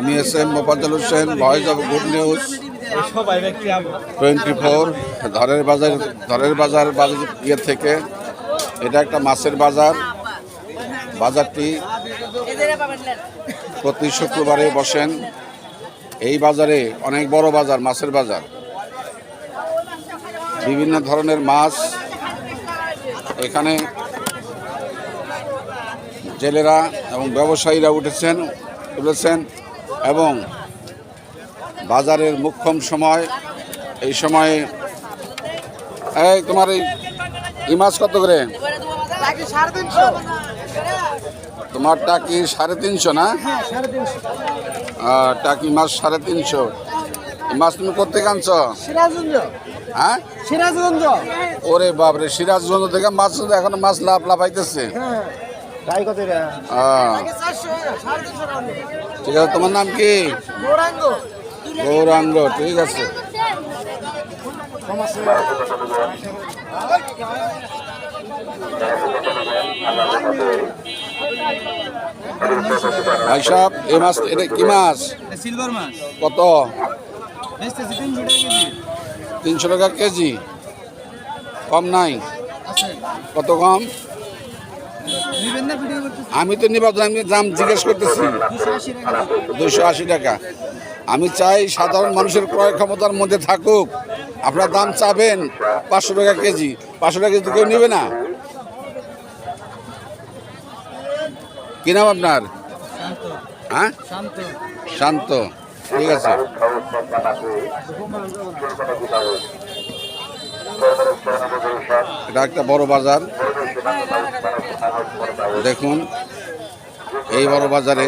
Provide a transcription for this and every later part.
আমি S M Mofazzal Hossain, voice of good news. Twenty four, Dhorer Bazar Dhorer Bazar ইয়ে থেকে। এটা একটা মাছের বাজার। বাজারটি প্রতি শুক্রবারে বসেন। এই বাজারে অনেক বড় বাজার, মাছের বাজার। বিভিন্ন ধরনের মাছ। এখানে জেলেরা এবং ব্যবসায়ীরা উঠেছেন, তুলেছেন। এবং বাজারের মুখ্যম সময় এই সময়ে এই তোমার এই মাছ কত করে? তোমার টাকি সাড়ে তিনশো না? হ্যাঁ টাকি মাছ সাড়ে তিনশো। মাছ তুমি কোথেকে আনছো? হ্যাঁ? সিরাজগঞ্জ। ওরে বাপরে সিরাজগঞ্জ থেকে মাছ এখন মাছ লাভ লাফাইতেছে। হ্যাঁ। ঠিক আছে তোমার নাম কি? গৌরাঙ্গ। গৌরাঙ্গ ঠিক আছে। ভাই সাহেব এই মাছ এটা কি মাছ? সিলভার মাছ। কত? তিনশো টাকা কেজি। তিনশো টাকা কেজি। কম নাই? আছে। কত কম নিবেন না ভিডিও করতেছি আমি তো নিবা আমি দাম জিজ্ঞেস করতেছি। দুশো আশি টাকা। আমি চাই সাধারণ মানুষের ক্রয় ক্ষমতার মধ্যে থাকুক। আপনার দাম চাবেন পাঁচশো টাকা কেজি। পাঁচশো টাকা কেজি কেউ নেবে না। কি নাম আপনার? হ্যাঁ? শান্ত। ঠিক আছে। এটা একটা বড় বাজার। দেখুন এই বড় বাজারে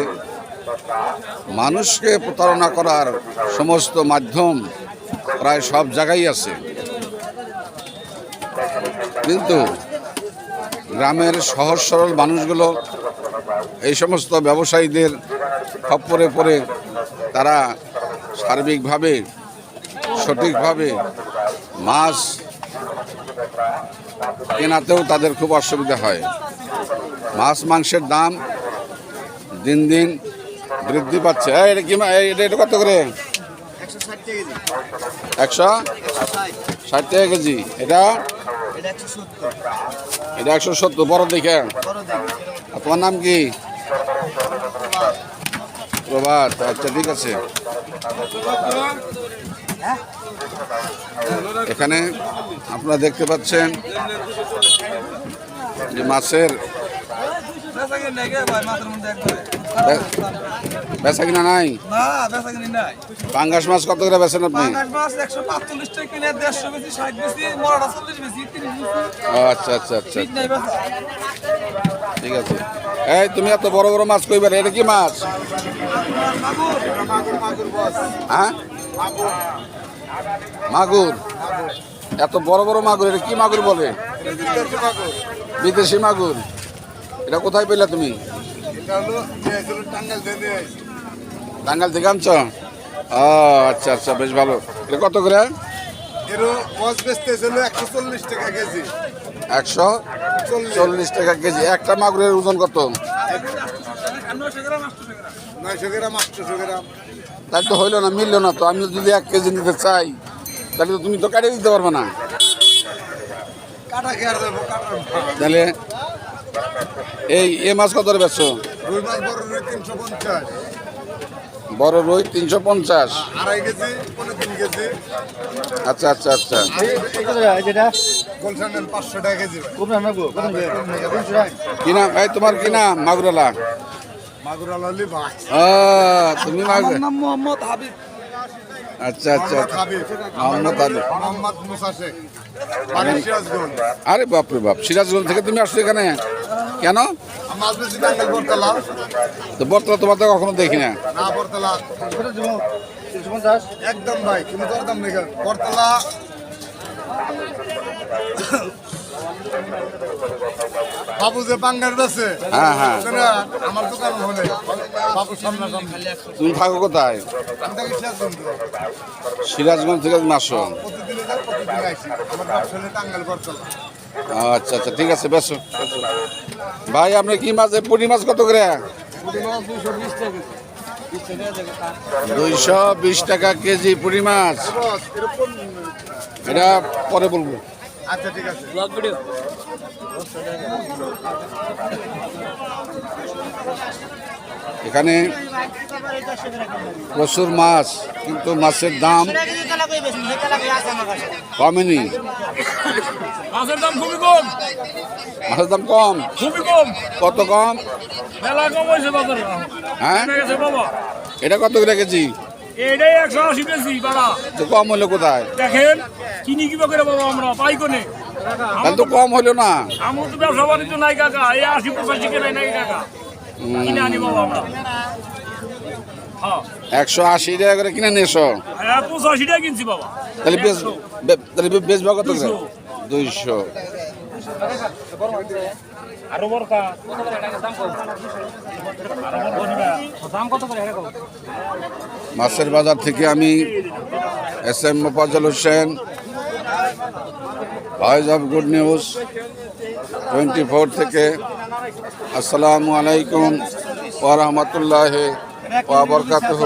মানুষকে প্রতারণা করার সমস্ত মাধ্যম প্রায় সব জায়গায় আছে। কিন্তু গ্রামের সহজ সরল মানুষগুলো এই সমস্ত ব্যবসায়ীদের খপ্পরে পড়ে তারা সার্বিকভাবে, সঠিকভাবে মাছ কেনাতেও তাদের খুব অসুবিধা হয়। মাছ, মাংসের দাম দিন দিন বৃদ্ধি পাচ্ছে। এটা কি কত করে? একশো ষাট টাকা কেজি। এটা? এটা একশো সত্তর, বড় দেখে। তোমার নাম কি? প্রভাত। আচ্ছা ঠিক আছে। এখানে আপনারা দেখতে পাচ্ছেন যে মাছের বেচা কিনি নাই? পাঙ্গাস মাছ কত করে বেছেন আপনি? আচ্ছা আচ্ছা আচ্ছা ঠিক ঠিক আছে। এই, তুমি এত বড় বড় মাছ কইবার এটা কি মাছ? হ্যাঁ? মাগুর। এত বড় বড় মাগুর এটা কি মাগুর বলে? বিদেশি মাগুর। এটা কোথায় পেলে তুমি? টাঙ্গাল থেকে আনছ? ও আচ্ছা আচ্ছা বেশ ভালো। এটা কত করে? একশো চল্লিশ টাকা কেজি। একশো চল্লিশ টাকা কেজি একটা মাগুরের ওজন কত? নয়শো গ্রাম আটশোশো গ্রাম। তাই তো হইল না মিললো না তো। আমি যদি এক কেজি নিতে চাই তাহলে তো তুমি তো কাটিয়ে দিতে পারবে না। কাটা খেয়ার দেবো কাটার মাছ। তাহলে এই এ মাছ কত বেচছো? বড় রুই তিনশো পঞ্চাশ। বড় রুই তিনশো পঞ্চাশ। আড়াই কেজি তিন কেজি। আচ্ছা আচ্ছা আচ্ছা। যেটা? গোলসান্ডেল পাঁচশো টাকা কেজি। ভাই। কোন রান্না কোন কি নাম? এই তোমার কি নাম? মাগুরালা। মাগুর আলালি ভাই তুমি মাগুর নাম মোহাম্মদ হাবিব। আচ্ছা আচ্ছা মোহাম্মদ আলী মোহাম্মদ মুসা শেখ। আরে বাপরে বাপ সিরাজগঞ্জ থেকে তুমি আসছো এখানে? কেন? বরতলা তোমার তো কখনো দেখি না। একদম ভাই তুমি দেখে বরতলা বাবু যে বেছে হ্যাঁ হ্যাঁ। আমার দোকান হলে বাবু সামনে সামনে তুমি থাকো কোথায়? সিরাজগঞ্জ। সিরাজগঞ্জ থেকে তুমি আসো। আচ্ছা আচ্ছা ঠিক আছে বেশ ভাই আপনি কি মাছ পুঁটি মাছ কত করে? দুইশো বিশ টাকা কেজি। পুরি মাছ। এটা পরে বলব। আচ্ছা ঠিক আছে। এখানে প্রচুর মাছ কিন্তু মাছের দাম কমেনি। মাছের দাম খুবই কম। মাছের দাম কম? খুবই কম। কত কম? মেলা কম হয়েছে বাজারে। হ্যাঁ? এটা কত করে কেজি? এটাই একশো আশি কেজি বাড়া। কম হলো কোথায়? দেখেন কিনি কিবা করে বাবা আমরা পাই কোনে তাহলে তো কম হলো না। আমার তো ব্যবসা বাণিজ্য নাই কাকা এই আশি পঁচাশি কেনাই নাই কাকা। কিনে আনি বাবা আমরা। হ্যাঁ। একশো আশি টাকা করে কিনে নিয়ে এসো। হ্যাঁ পঁচাশি টাকা কিনছি বাবা। তাহলে বেশ বে- তাহলে বেচবা কত দুইশো। আরও মাছের বাজার থেকে আমি S M Mofazzal Hossain voice of good news twenty four থেকে আসসালামু আলাইকুম ওরহমতুল্লাহ ওবরকাতুহ